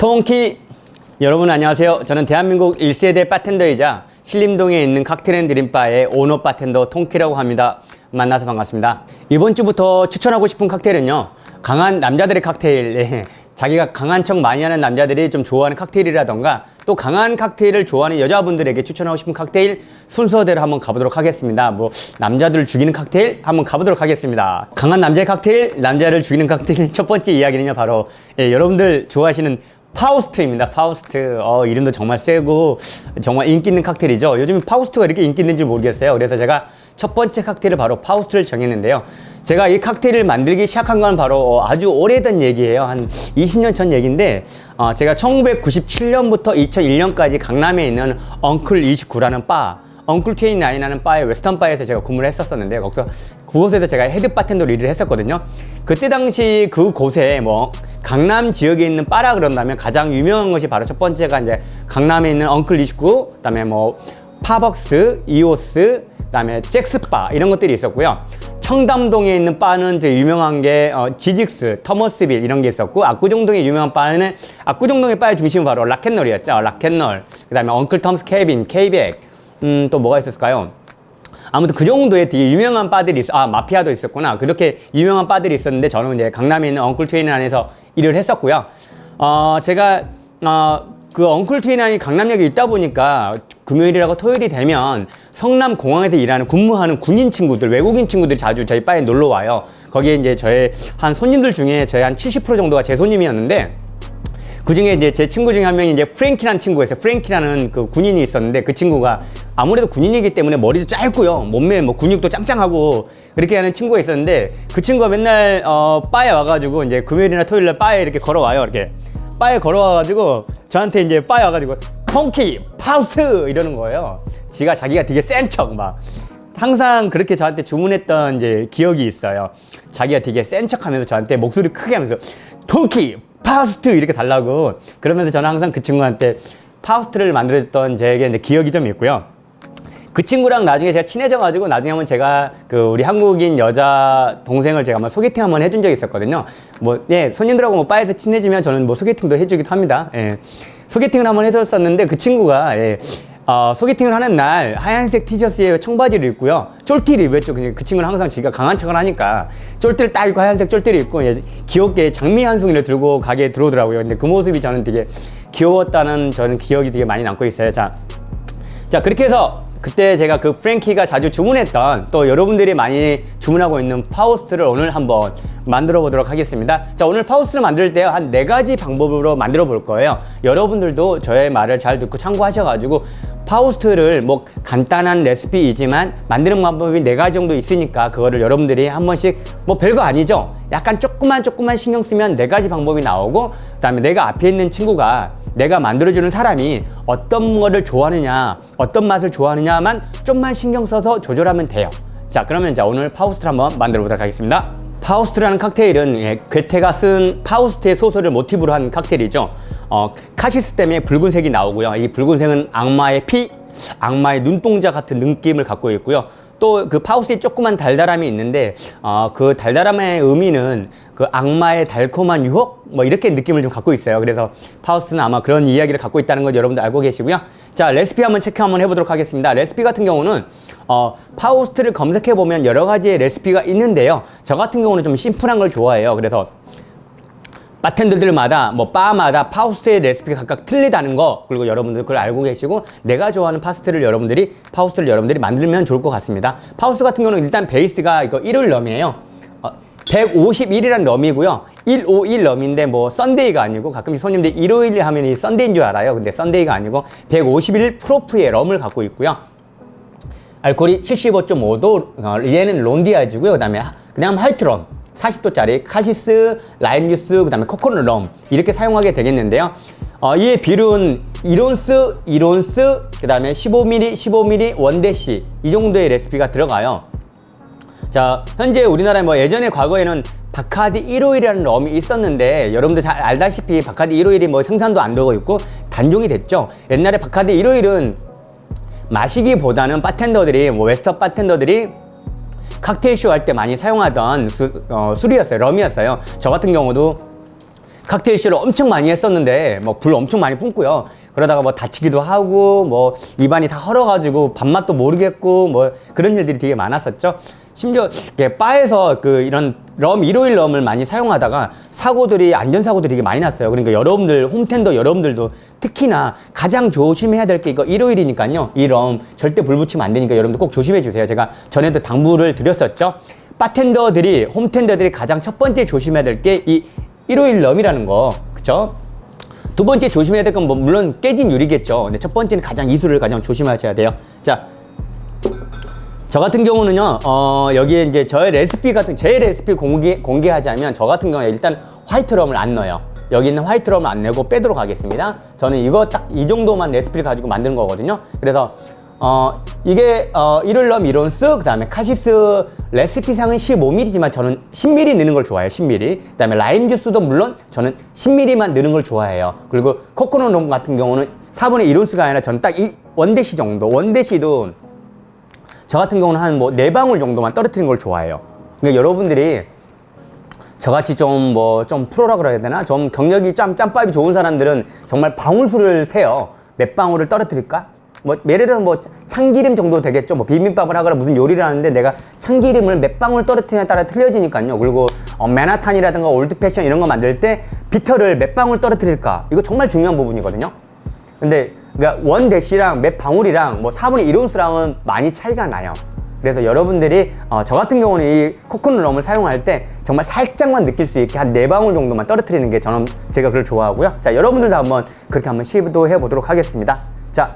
통키 여러분 안녕하세요. 저는 대한민국 1세대 바텐더이자 신림동에 있는 칵테일 앤 드림바의 오너 바텐더 통키라고 합니다. 만나서 반갑습니다. 이번 주부터 추천하고 싶은 칵테일은요. 강한 남자들의 칵테일. 예. 자기가 강한 척 많이 하는 남자들이 좀 좋아하는 칵테일이라던가 또 강한 칵테일을 좋아하는 여자분들에게 추천하고 싶은 칵테일 순서대로 한번 가보도록 하겠습니다. 뭐 남자들을 죽이는 칵테일 한번 가보도록 하겠습니다. 강한 남자의 칵테일, 남자를 죽이는 칵테일 첫 번째 이야기는요 바로 예, 여러분들 좋아하시는 파우스트입니다. 파우스트. 어, 이름도 정말 세고 정말 인기 있는 칵테일이죠. 요즘 파우스트가 이렇게 인기 있는지 모르겠어요. 그래서 제가 첫 번째 칵테일을 바로 파우스트를 정했는데요. 제가 이 칵테일을 만들기 시작한 건 바로 어, 아주 오래된 얘기예요. 한 20년 전 얘기인데 어, 제가 1997년부터 2001년까지 강남에 있는 엉클 29라는 바 엉클 트웨인 나인이라는 바에 웨스턴 바에서 제가 근무를 했었었는데 거기서 그곳에서 제가 헤드 바텐더로 일을 했었거든요. 그때 당시 그곳에 뭐 강남 지역에 있는 바라 그런다면 가장 유명한 것이 바로 첫 번째가 이제 강남에 있는 엉클 29, 그다음에 뭐 파벅스, 이오스, 그다음에 잭스바 이런 것들이 있었고요. 청담동에 있는 바는 이제 유명한 게 어, 지직스, 터머스빌 이런 게 있었고 압구정동에 유명한 바는 압구정동의 바의 중심은 바로 락앤롤이었죠. 락앤롤. 그다음에 엉클 텀스 케빈, 케이백. 음, 또 뭐가 있었을까요? 아무튼 그 정도의 되게 유명한 바들이 있어. 아, 마피아도 있었구나. 그렇게 유명한 바들이 있었는데 저는 이제 강남에 있는 엉클 트웨인 안에서 일을 했었고요. 어, 제가 어, 그 엉클 트웨인 안이 강남역에 있다 보니까 금요일이라고 토요일이 되면 성남 공항에서 일하는 근무하는 군인 친구들, 외국인 친구들이 자주 저희 바에 놀러 와요. 거기에 이제 저의 한 손님들 중에 저의 한70% 정도가 제 손님이었는데 그 중에 이제 제 친구 중에 한 명이 이제 프랭키라는 친구가 있어요. 프랭키라는 그 군인이 있었는데 그 친구가 아무래도 군인이기 때문에 머리도 짧고요. 몸매 뭐 근육도 짱짱하고 그렇게 하는 친구가 있었는데 그 친구가 맨날 어 바에 와가지고 이제 금요일이나 토요일 날 바에 이렇게 걸어와요. 이렇게 바에 걸어와가지고 저한테 이제 바에 와가지고 펑키 파우스 이러는 거예요. 지가 자기가 되게 센 척 막. 항상 그렇게 저한테 주문했던 이제 기억이 있어요. 자기가 되게 센 척하면서 저한테 목소리 크게 하면서 ton키 파우스트 이렇게 달라고 그러면서 저는 항상 그 친구한테 파우스트를 만들어줬던 제게 기억이 좀 있고요. 그 친구랑 나중에 제가 친해져가지고 나중에 한번 제가 그 우리 한국인 여자 동생을 제가 한번 소개팅 한번 해준 적이 있었거든요. 뭐, 예, 손님들하고 뭐 바에서 친해지면 저는 뭐 소개팅도 해주기도 합니다. 예. 소개팅을 한번 해줬었는데 그 친구가, 예, 어, 소개팅을 하는 날 하얀색 티셔츠에 청바지를 입고요. 쫄티를 입었죠. 그 친구는 항상 지가 강한 척을 하니까 쫄티를 딱 입고 하얀색 쫄티를 입고 예, 귀엽게 장미 한 송이를 들고 가게에 들어오더라고요. 근데 그 모습이 저는 되게 귀여웠다는 저는 기억이 되게 많이 남고 있어요. 자, 자 그렇게 해서 그때 제가 그 프랭키가 자주 주문했던 또 여러분들이 많이 주문하고 있는 파우스트를 오늘 한번 만들어 보도록 하겠습니다. 자 오늘 파우스트를 만들 때 한 네 가지 방법으로 만들어 볼 거예요. 여러분들도 저의 말을 잘 듣고 참고하셔 가지고 파우스트를 뭐 간단한 레시피이지만 만드는 방법이 네 가지 정도 있으니까 그거를 여러분들이 한 번씩 뭐 별거 아니죠. 약간 조금만 조금만 신경 쓰면 네 가지 방법이 나오고 그 다음에 내가 앞에 있는 친구가 내가 만들어주는 사람이 어떤 거를 좋아하느냐, 어떤 맛을 좋아하느냐만 좀만 신경 써서 조절하면 돼요. 자, 그러면 자 오늘 파우스트를 한번 만들어 보도록 하겠습니다. 파우스트라는 칵테일은 예, 괴테가 쓴 파우스트의 소설을 모티브로 한 칵테일이죠. 어, 카시스 때문에 붉은색이 나오고요. 이 붉은색은 악마의 피, 악마의 눈동자 같은 느낌을 갖고 있고요. 또 그 파우스에 조그만 달달함이 있는데 어, 그 달달함의 의미는 그 악마의 달콤한 유혹 뭐 이렇게 느낌을 좀 갖고 있어요. 그래서 파우스는 아마 그런 이야기를 갖고 있다는 걸 여러분들 알고 계시고요. 자 레시피 한번 체크 한번 해보도록 하겠습니다. 레시피 같은 경우는 어, 파우스트를 검색해 보면 여러 가지의 레시피가 있는데요. 저 같은 경우는 좀 심플한 걸 좋아해요. 그래서 바텐더들마다 뭐 바마다 파우스의 레시피가 각각 틀리다는 거 그리고 여러분들 그걸 알고 계시고 내가 좋아하는 파스트를 여러분들이 파우스를 여러분들이 만들면 좋을 것 같습니다. 파우스 같은 경우는 일단 베이스가 이거 1월 럼이에요. 어, 151이란 럼이고요. 151 럼인데 뭐 썬데이가 아니고 가끔씩 손님들이 151 하면 이 썬데이인 줄 알아요. 근데 썬데이가 아니고 151 프로프의 럼을 갖고 있고요. 알코올이 75.5도, 어, 얘는 론디아즈고요. 그 다음에 그냥 할트럼 40도짜리 카시스, 라임 주스, 그 다음에 코코넛 럼 이렇게 사용하게 되겠는데요. 어, 이의 비율은 1온스, 1온스, 그 다음에 15ml, 15ml, 원대시 이 정도의 레시피가 들어가요. 자, 현재 우리나라에 뭐 예전에 과거에는 바카디 151이라는 럼이 있었는데 여러분들 잘 알다시피 바카디 151이 뭐 생산도 안 되고 있고 단종이 됐죠. 옛날에 바카디 151은 마시기보다는 바텐더들이 뭐 웨스턴 바텐더들이 칵테일 쇼 할 때 많이 사용하던 수, 어, 술이었어요. 럼이었어요. 저 같은 경우도 칵테일 쇼를 엄청 많이 했었는데 뭐 불 엄청 많이 뿜고요. 그러다가 뭐 다치기도 하고 뭐 입안이 다 헐어가지고 밥맛도 모르겠고 뭐 그런 일들이 되게 많았었죠. 심지어 이렇게 바에서 그 이런 럼151 럼을 많이 사용하다가 사고들이 안전사고들이 되게 많이 났어요. 그러니까 여러분들 홈텐더 여러분들도 특히나 가장 조심해야 될 게 이거 151이니까요. 이 럼 절대 불 붙이면 안 되니까 여러분들 꼭 조심해 주세요. 제가 전에도 당부를 드렸었죠. 바텐더들이 홈텐더들이 가장 첫 번째 조심해야 될 게 이 151 럼이라는 거. 그쵸? 두 번째 조심해야 될 건 뭐 물론 깨진 유리겠죠. 근데 첫 번째는 가장 이수를 가장 조심하셔야 돼요. 자, 저 같은 경우는요, 어, 여기에 이제 저의 레시피 같은, 제 레시피 공개, 공개하자면 저 같은 경우에 일단 화이트 럼을 안 넣어요. 여기 있는 화이트 럼을 안 내고 빼도록 하겠습니다. 저는 이거 딱 이 정도만 레시피를 가지고 만드는 거거든요. 그래서, 어, 이게, 어, 1월 럼 이론스, 그 다음에 카시스 레시피상은 15mm지만 저는 10mm 넣는 걸 좋아해요. 10mm. 그 다음에 라임 주스도 물론 저는 10mm만 넣는 걸 좋아해요. 그리고 코코넛 럼 같은 경우는 4분의 1온스가 아니라 저는 딱 이 원대시 정도. 원대시도 저 같은 경우는 한 뭐 네 방울 정도만 떨어뜨리는 걸 좋아해요. 그러니까 여러분들이 저같이 좀 뭐좀 프로라 그래야 되나? 좀 경력이 짬 짬밥이 좋은 사람들은 정말 방울수를 세요. 몇 방울을 떨어뜨릴까? 뭐 예를 들어 뭐 참기름 정도 되겠죠. 뭐 비빔밥을 하거나 무슨 요리를 하는데 내가 참기름을 몇 방울 떨어뜨리냐에 따라 틀려지니까요. 그리고 어, 맨하탄이라든가 올드 패션 이런 거 만들 때 비터를 몇 방울 떨어뜨릴까? 이거 정말 중요한 부분이거든요. 근데 그러니까 원 대시랑 몇 방울이랑 뭐 4분의 1온스랑은 많이 차이가 나요. 그래서 여러분들이 어, 저 같은 경우는 이 코코넛 럼을 사용할 때 정말 살짝만 느낄 수 있게 한 네 방울 정도만 떨어뜨리는 게 저는 제가 그걸 좋아하고요. 자, 여러분들도 한번 그렇게 한번 시도해 보도록 하겠습니다. 자,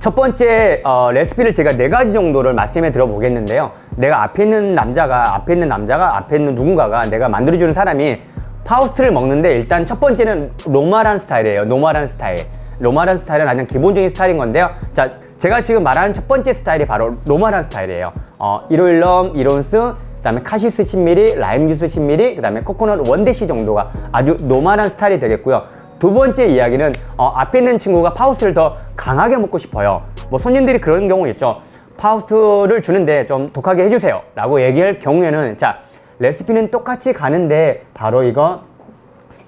첫 번째 어, 레시피를 제가 네 가지 정도를 말씀해 드려보겠는데요. 내가 앞에 있는 남자가 앞에 있는 남자가 앞에 있는 누군가가 내가 만들어주는 사람이 파우스트를 먹는데 일단 첫 번째는 노멀한 스타일이에요. 노멀한 스타일. 노멀한 스타일은 가장 기본적인 스타일인 건데요. 자, 제가 지금 말하는 첫 번째 스타일이 바로 노멀한 스타일이에요. 어, 1호일럼, 1온스, 그 다음에 카시스 10ml, 라임 주스 10ml, 그 다음에 코코넛 원대시 정도가 아주 노멀한 스타일이 되겠고요. 두 번째 이야기는 어, 앞에 있는 친구가 파우스를 더 강하게 먹고 싶어요. 뭐 손님들이 그런 경우 있죠. 파우스를 주는데 좀 독하게 해주세요. 라고 얘기할 경우에는 자 레시피는 똑같이 가는데 바로 이거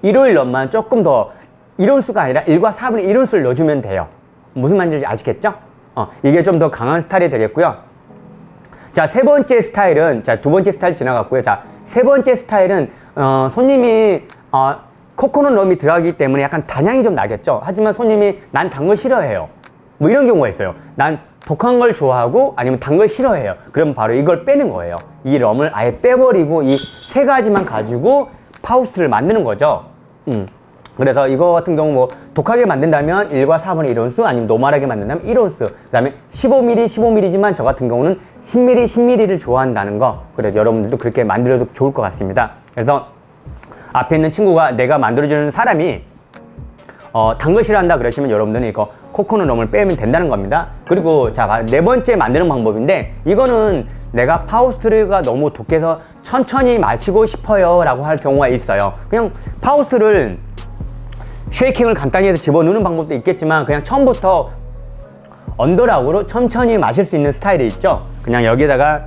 1월 럼만 조금 더 1온수가 아니라 1과 4분의 1온수를 넣어주면 돼요. 무슨 말인지 아시겠죠? 어, 이게 좀 더 강한 스타일이 되겠고요. 자, 세 번째 스타일은, 자, 두 번째 스타일 지나갔고요. 자, 세 번째 스타일은, 어, 손님이, 어, 코코넛 럼이 들어가기 때문에 약간 단향이 좀 나겠죠. 하지만 손님이 난 단 걸 싫어해요. 뭐 이런 경우가 있어요. 난 독한 걸 좋아하고 아니면 단 걸 싫어해요. 그럼 바로 이걸 빼는 거예요. 이 럼을 아예 빼버리고 이 세 가지만 가지고 파우스를 만드는 거죠. 음. 그래서 이거 같은 경우 뭐 독하게 만든다면 1과 4분의 1온수 아니면 노멀하게 만든다면 1온수 그 다음에 15mm 15mm지만 저 같은 경우는 10mm 10mm를 좋아한다는 거 그래서 여러분들도 그렇게 만들어도 좋을 것 같습니다 그래서 앞에 있는 친구가 내가 만들어주는 사람이 어, 단거 싫어한다 그러시면 여러분들은 이거 코코넛 럼을 빼면 된다는 겁니다. 그리고 자, 네 번째 만드는 방법인데 이거는 내가 파우스트가 너무 독해서 천천히 마시고 싶어요 라고 할 경우가 있어요. 그냥 파우스트를 쉐이킹을 간단히 해서 집어넣는 방법도 있겠지만 그냥 처음부터 언더락으로 천천히 마실 수 있는 스타일이 있죠. 그냥 여기다가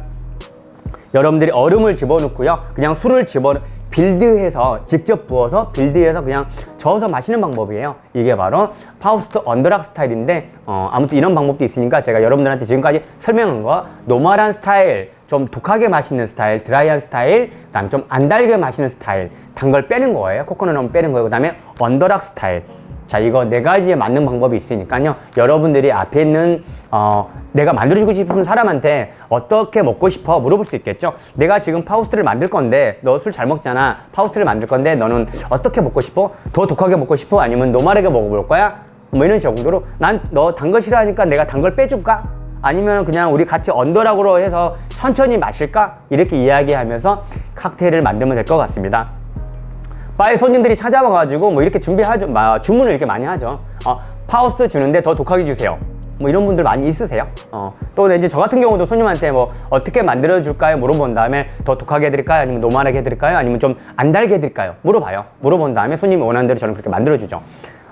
여러분들이 얼음을 집어넣고요. 그냥 술을 집어 빌드해서 직접 부어서 빌드해서 그냥 저어서 마시는 방법이에요. 이게 바로 파우스트 언더락 스타일인데 어, 아무튼 이런 방법도 있으니까 제가 여러분들한테 지금까지 설명한 거 노멀한 스타일, 좀 독하게 마시는 스타일, 드라이한 스타일, 그다음 좀 안 달게 마시는 스타일, 단 걸 빼는 거예요. 코코넛 빼는 거예요. 그 다음에 언더락 스타일. 자, 이거 네 가지에 맞는 방법이 있으니까요. 여러분들이 앞에 있는, 어, 내가 만들어주고 싶은 사람한테 어떻게 먹고 싶어 물어볼 수 있겠죠. 내가 지금 파우스트를 만들 건데, 너 술 잘 먹잖아. 파우스트를 만들 건데, 너는 어떻게 먹고 싶어? 더 독하게 먹고 싶어? 아니면 노멀하게 먹어볼 거야? 뭐 이런 정도로, 난 너 단 거 싫어하니까 내가 단 걸 빼줄까? 아니면 그냥 우리 같이 언더락으로 해서 천천히 마실까? 이렇게 이야기하면서 칵테일을 만들면 될 것 같습니다. 바에 손님들이 찾아와가지고 뭐 이렇게 준비하죠. 마, 주문을 이렇게 많이 하죠. 어, 파우스 주는데 더 독하게 주세요. 뭐 이런 분들 많이 있으세요. 어, 또 이제 저 같은 경우도 손님한테 뭐 어떻게 만들어 줄까요? 물어본 다음에 더 독하게 해드릴까요? 아니면 노멀하게 해드릴까요? 아니면 좀 안 달게 해드릴까요? 물어봐요. 물어본 다음에 손님이 원하는 대로 저는 그렇게 만들어 주죠.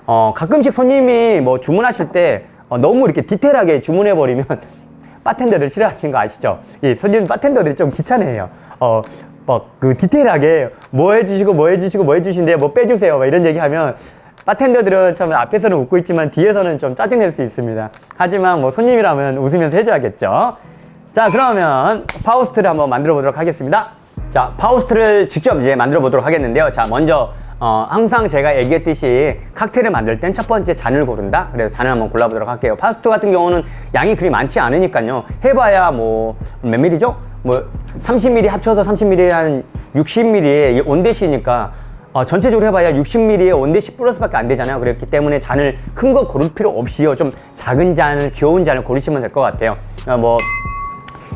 어, 가끔씩 손님이 뭐 주문하실 때 어, 너무 이렇게 디테일하게 주문해 버리면 바텐더를 싫어하시는 거 아시죠? 이 손님 바텐더들이 좀 귀찮아해요. 어, 막 그 디테일하게 뭐 해주시고 뭐 해주시고 뭐 해주신데 뭐 빼주세요 막 이런 얘기하면 바텐더들은 참 앞에서는 웃고 있지만 뒤에서는 좀 짜증낼 수 있습니다. 하지만 뭐 손님이라면 웃으면서 해줘야겠죠. 자 그러면 파우스트를 한번 만들어 보도록 하겠습니다. 자 파우스트를 직접 이제 만들어 보도록 하겠는데요. 자 먼저 어, 항상 제가 얘기했듯이 칵테일을 만들 땐 첫 번째 잔을 고른다. 그래서 잔을 한번 골라보도록 할게요. 파스트 같은 경우는 양이 그리 많지 않으니까요. 해봐야 뭐 몇 밀리죠? 뭐 30ml 합쳐서 30ml 한 60ml의 온대시니까 어, 전체적으로 해봐야 60ml의 온대시 플러스밖에 안 되잖아요. 그렇기 때문에 잔을 큰 거 고를 필요 없이요. 좀 작은 잔을 귀여운 잔을 고르시면 될 것 같아요. 어, 뭐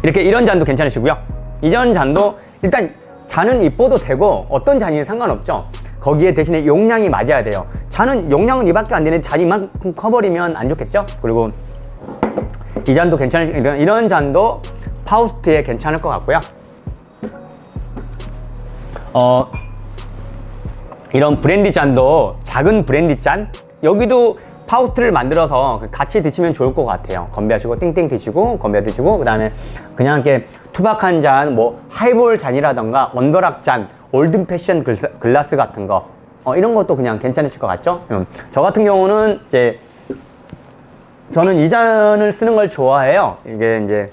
이렇게 이런 잔도 괜찮으시고요. 이런 잔도 일단 잔은 이뻐도 되고 어떤 잔이든 상관없죠. 거기에 대신에 용량이 맞아야 돼요. 잔은 용량은 이밖에 안 되는데 잔이 이만큼 커버리면 안 좋겠죠? 그리고 이 잔도 괜찮으시 이런, 이런 잔도 파우스트에 괜찮을 것 같고요. 어 이런 브랜디 잔도 작은 브랜디 잔 여기도 파우스트를 만들어서 같이 드시면 좋을 것 같아요. 건배하시고 띵띵 드시고 건배 드시고 그 다음에 그냥 이렇게 투박한 잔, 뭐 하이볼 잔이라던가 원더락 잔, 올든 패션 글라스 같은 거 어, 이런 것도 그냥 괜찮으실 것 같죠? 음. 저 같은 경우는 이제 저는 이 잔을 쓰는 걸 좋아해요. 이게 이제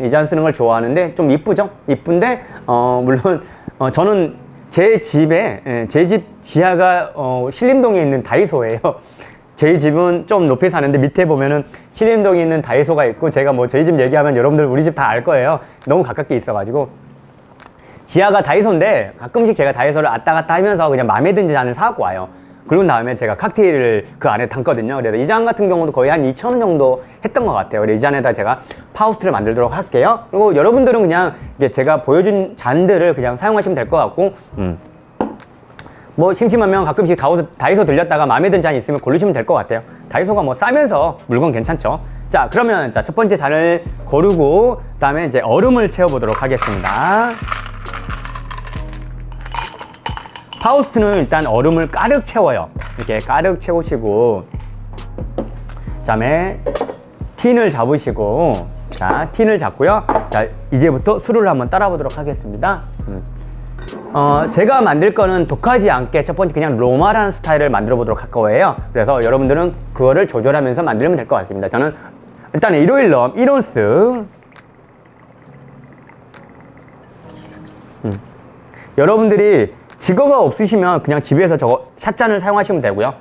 이잔 쓰는 걸 좋아하는데 좀 이쁘죠? 이쁜데 어 물론 어 저는 제 집에 예, 제집 지하가 어 신림동에 있는 다이소예요. 저희 집은 좀 높이 사는데 밑에 보면은 신림동에 있는 다이소가 있고 제가 뭐 저희 집 얘기하면 여러분들 우리 집 다 알 거예요. 너무 가깝게 있어가지고 지하가 다이소인데 가끔씩 제가 다이소를 왔다 갔다 하면서 그냥 마음에 드는 잔을 사갖고 와요. 그리고 나음에 제가 칵테일을 그 안에 담거든요. 그래서 이 잔 같은 경우도 거의 한 2,000원 정도 했던 것 같아요. 그래서 이 잔에다 제가 파우스트를 만들도록 할게요. 그리고 여러분들은 그냥 제가 보여준 잔들을 그냥 사용하시면 될 것 같고, 음. 뭐 심심하면 가끔씩 다이소, 다이소 들렸다가 마음에 드는 잔이 있으면 고르시면 될 것 같아요. 다이소가 뭐 싸면서 물건 괜찮죠. 자, 그러면 자, 첫 번째 잔을 고르고, 그 다음에 이제 얼음을 채워보도록 하겠습니다. 파우스트는 일단 얼음을 가득 채워요. 이렇게 가득 채우시고, 그 다음에 틴을 잡으시고, 자, 틴을 잡고요. 자, 이제부터 술을 한번 따라 보도록 하겠습니다. 음. 어, 제가 만들 거는 독하지 않게 첫 번째 그냥 로마라는 스타일을 만들어 보도록 할 거예요. 그래서 여러분들은 그거를 조절하면서 만들면 될 것 같습니다. 저는 일단 일요일 럼 1온스 음. 여러분들이 직어가 없으시면 그냥 집에서 저거 샷잔을 사용하시면 되고요.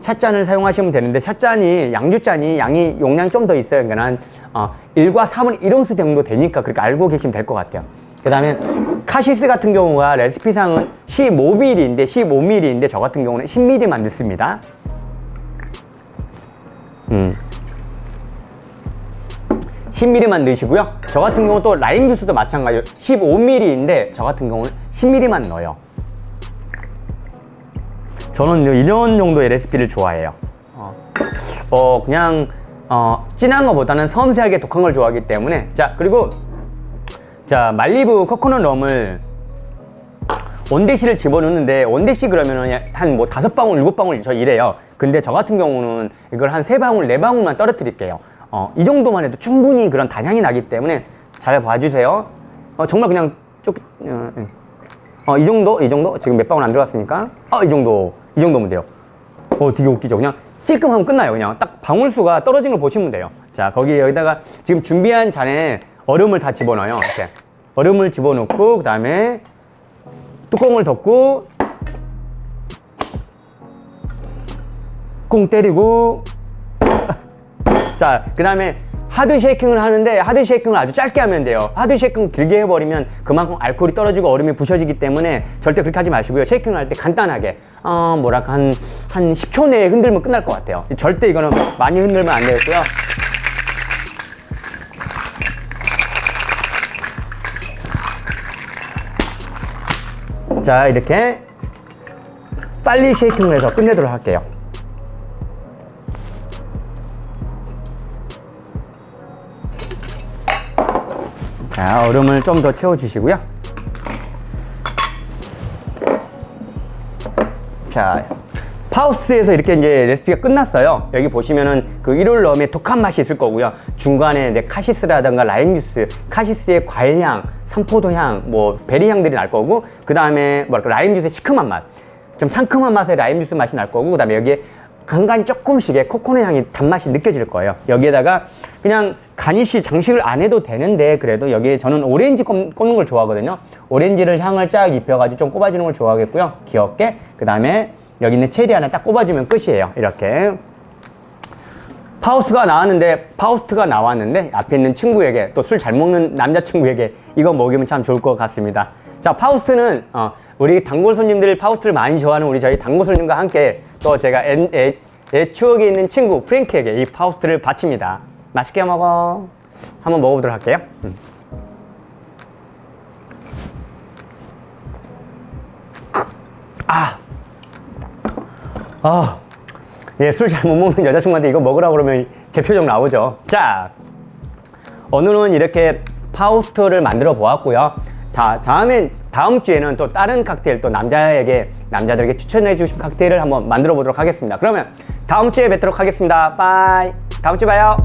샷잔을 사용하시면 되는데 샷잔이 양주잔이 양이 용량이 좀 더 있어요. 그러니까 한 어, 1과 3은 1온스 정도 되니까 그렇게 알고 계시면 될 것 같아요. 그 다음에 카시스 같은 경우가 레시피상은 15mm인데 15mm인데 저 같은 경우는 10mm만 넣습니다. 음. 10mm만 넣으시고요. 저 같은 경우 또 라임 주스도 마찬가지예요. 15mm인데 저 같은 경우는 10mm만 넣어요. 저는 이런 정도의 레시피를 좋아해요. 어, 어, 그냥 어, 진한 것보다는 섬세하게 독한 걸 좋아하기 때문에 자 그리고 자 말리부 코코넛 럼을 원대시를 집어넣는데 원대시 그러면은 한 뭐 다섯 방울 일곱 방울 저 이래요. 근데 저 같은 경우는 이걸 한 세 방울 네 방울만 떨어뜨릴게요. 어, 이 정도만 해도 충분히 그런 단향이 나기 때문에 잘 봐주세요. 어, 정말 그냥 쪽 어, 예. 어, 이 정도 이 정도 지금 몇 방울 안 들어갔으니까 어 이 정도 이 정도면 돼요. 어 되게 웃기죠. 그냥 찔끔 하면 끝나요. 그냥 딱 방울수가 떨어진 걸 보시면 돼요. 자 거기 여기다가 지금 준비한 잔에 얼음을 다 집어넣어요. 이렇게 얼음을 집어넣고 그 다음에 뚜껑을 덮고 꽁 때리고 자 그 다음에 하드 쉐이킹을 하는데 하드 쉐이킹을 아주 짧게 하면 돼요. 하드 쉐이킹 길게 해버리면 그만큼 알코올이 떨어지고 얼음이 부셔지기 때문에 절대 그렇게 하지 마시고요. 쉐이킹을 할 때 간단하게 어 뭐랄까 한, 한 10초 내에 흔들면 끝날 것 같아요. 절대 이거는 많이 흔들면 안 되겠고요. 자 이렇게 빨리 쉐이킹을 해서 끝내도록 할게요 자, 얼음을 좀 더 채워주시고요. 자, 파우스에서 이렇게 이제 레시피가 끝났어요. 여기 보시면은 그 일요일 럼의 독한 맛이 있을 거고요. 중간에 내 카시스라든가 라임 주스, 카시스의 과일향, 삼포도향, 뭐 베리향들이 날 거고, 그 다음에 뭐랄까 라임 주스의 시큼한 맛, 좀 상큼한 맛의 라임 주스 맛이 날 거고, 그 다음에 여기에 간간히 조금씩의 코코넛 향이 단맛이 느껴질 거예요. 여기에다가 그냥 가니쉬 장식을 안 해도 되는데 그래도 여기에 저는 오렌지 꼽- 꼽는 걸 좋아하거든요. 오렌지를 향을 쫙 입혀가지고 좀 꼽아주는 걸 좋아하겠고요. 귀엽게. 그 다음에 여기 있는 체리 하나 딱 꼽아주면 끝이에요. 이렇게. 파우스가 나왔는데 파우스트가 나왔는데 앞에 있는 친구에게 또 술 잘 먹는 남자친구에게 이거 먹이면 참 좋을 것 같습니다. 자 파우스트는 어, 우리 단골 손님들 파우스트를 많이 좋아하는 우리 저희 단골 손님과 함께 또 제가 애, 애, 애 추억에 있는 친구 프랭크에게 이 파우스트를 바칩니다. 맛있게 먹어. 한번 먹어보도록 할게요. 음. 아, 아, 예, 술 잘 못 먹는 여자친구한테 이거 먹으라고 그러면 제 표정 나오죠. 자, 오늘은 이렇게 파우스트를 만들어 보았고요. 다, 다음에, 다음 주에는 또 다른 칵테일, 또 남자에게, 남자들에게 추천해 싶은 칵테일을 한번 만들어 보도록 하겠습니다. 그러면 다음 주에 뵙도록 하겠습니다. 빠이. 다음 주에 봐요.